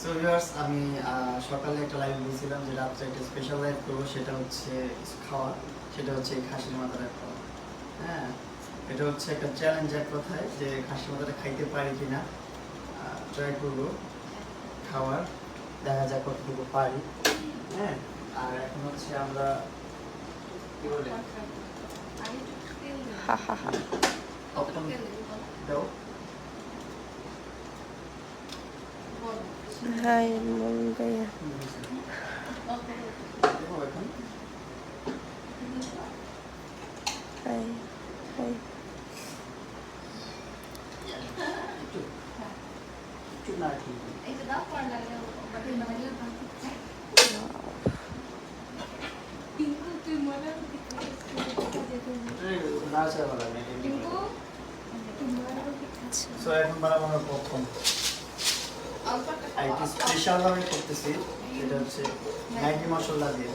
So viewers আমি সকালে একটা লাইভ দিয়েছিলাম যে রাত্রে একটা স্পেশাল লাইভ করব সেটা হচ্ছে খাওয়া সেটা হচ্ছে খাসির মাথাটা খাওয়া হ্যাঁ এটা হচ্ছে একটা চ্যালেঞ্জ এক কথায় যে খাসির মাথাটা খাইতে পারি কিনা ট্রাই করব খাওয়ার দেখা যাক কতটুকু পারি। হ্যাঁ আর এখন হচ্ছে আমরা কি বলে? হা হা হা অপশন দাও হাই মন ভাইয়া দেবো এখন হাই হাই একটু একটু না ঠিক নাচা ভালো লাগে সো এখন বানাবো স্পেশাল ভাবে করতেছি সেটা হচ্ছে ম্যাগি মশলা দিয়ে।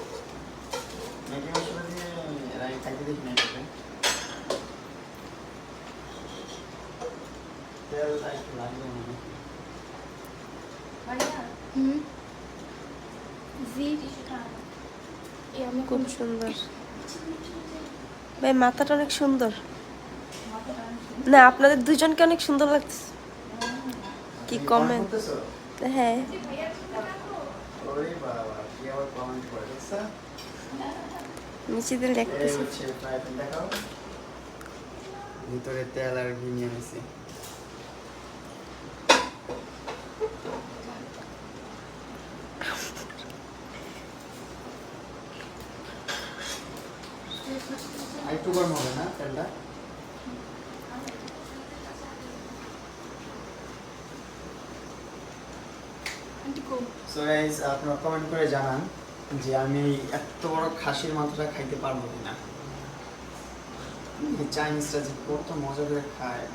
ম্যাগি মশলা দিয়ে রাই খাইতে দেখি না এটাকে তেলটা একটু লাগবে মনে খুব সুন্দর। ভাই মাথাটা অনেক সুন্দর। না আপনাদের দুজনকে অনেক সুন্দর লাগছে কি কমেন্ট করতেছো? হ্যাঁ ওরে বাবা, কি আবার comment করে, নিচে দিয়ে দেখতেছি। ভিতরে তেল আর ঘি নিয়ে নিছি একটু গরম হবে না তেলটা সো গাইজ আপনারা কমেন্ট করে জানান যে আমি এত বড় খাসির মাথাটা খাইতে পারব কিনা। চাইনিজটা যে কত মজা করে খায়।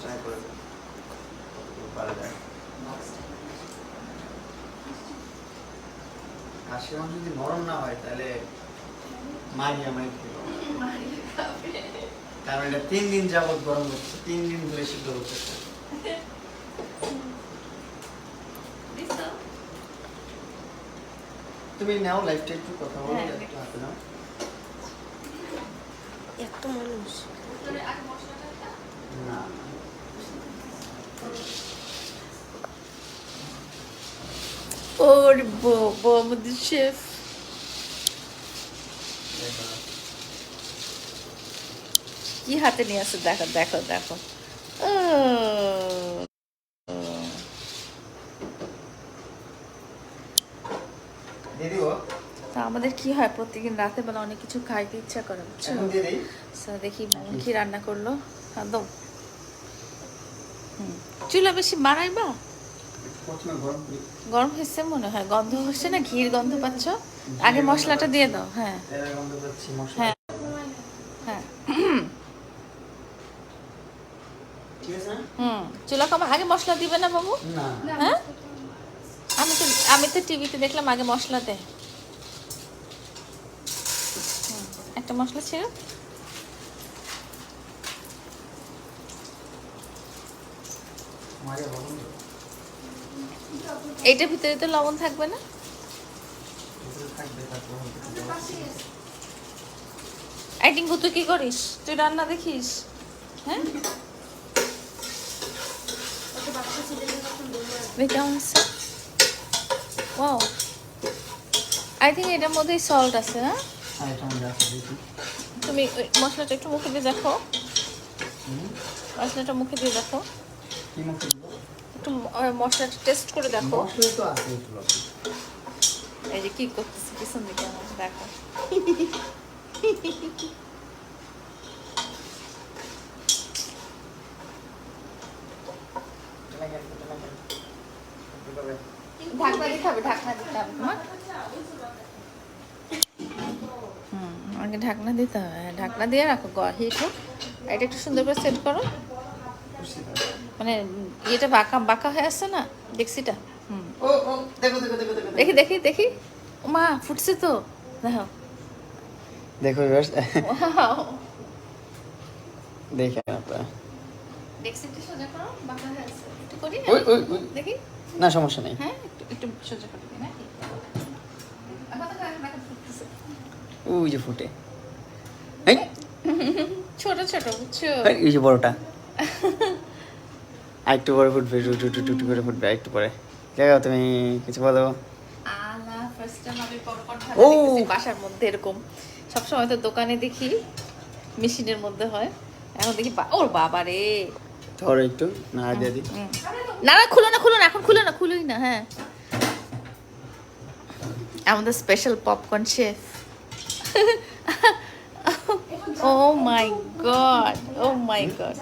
ট্রাই করে পারা যায়। খাসির মাংস যদি নরম না হয় তাহলে মারি আমায় খেলো কারণ এটা তিন দিন যাবত গরম হচ্ছে তিন দিন ধরে সিদ্ধ হচ্ছে। তুমি নাও লাইফটা একটু কথা বলো হ্যাঁ, একটু হাতে নাও। এত মানুষ। না ওর বাবা আমাদের শেফ। দেখো। কি হাতে নিয়ে আসে? দেখো দেখো দেখো। তা আমাদের কি হয়? প্রতিদিন রাতে বেলা অনেক কিছু খাইতে ইচ্ছা করে বুঝছ? দেখি কি রান্না করল? হুম। চুলা বেশি বাড়াইবা গরম হয়েছে মনে হয়। গন্ধ হচ্ছে না? ঘির গন্ধ পাচ্ছ? আগে মশলাটা দিয়ে দাও হ্যাঁ। হ্যাঁ ঠিক আছে না? হুম চুলা কমা আগে মশলা দিবে না বাবু হ্যাঁ? আমি তো আমি তো টিভিতে দেখলাম আগে মশলা দেয় একটা মশলা ছিল এইটার ভিতরে তো লবণ থাকবে না? টিঙ্কু তুই কি করিস? তুই রান্না দেখিস? হ্যাঁ? দেখি কেমন আছে ওয়াও আই থিঙ্ক এটার মধ্যে সল্ট আছে না হ্যাঁ এটা তুমি মশলাটা একটু মুখে দিয়ে দেখো। মশলাটা মুখে দিয়ে দেখো? একটু মশলাটা টেস্ট করে দেখো। এই যে কি করতেছে পিছন দিকে দেখো এটা লাগে, এটা লাগে। একটু করে। ঢাকনা দিতে হবে ঢাকনা দিতে হবে তোমার। হুম আগে ঢাকনা দিতে হবে। ঢাকনা দিয়ে রাখো গ হিট হোক এটা একটু সুন্দর করে সেট করো। মানে ইয়েটা বাঁকা বাঁকা হয়ে আসছে না ডেক্সিটা? হুম। ও ও দেখো দেখো দেখো দেখো দেখি দেখি। দেখি মা ফুটছে তো। দেখো। দেখো. দেখেন আপনারা সোজা করো বাঁকা হয়ে একটু করি দেখি। না সমস্যা নেই। হ্যাঁ একটু করে। ওই যে ফুটে। ছোট ছোট বুঝছ? এই, যে বড়টা। আরেকটু বড় ফুটবে টু টু টু টু করে ফুটবে আরেকটু পরে। দেখো তুমি কিছু বলো। ও! বাসার মধ্যে এরকম। সবসময় তো দোকানে দেখি মেশিনের মধ্যে হয়। এখন দেখি ওর বাবা রে ধরো একটু না দিয়ে দি না না খুলো না খুলো না, এখন খুলো না, খুলোই না হ্যাঁ। আমাদের special popcorn chef oh my god oh my god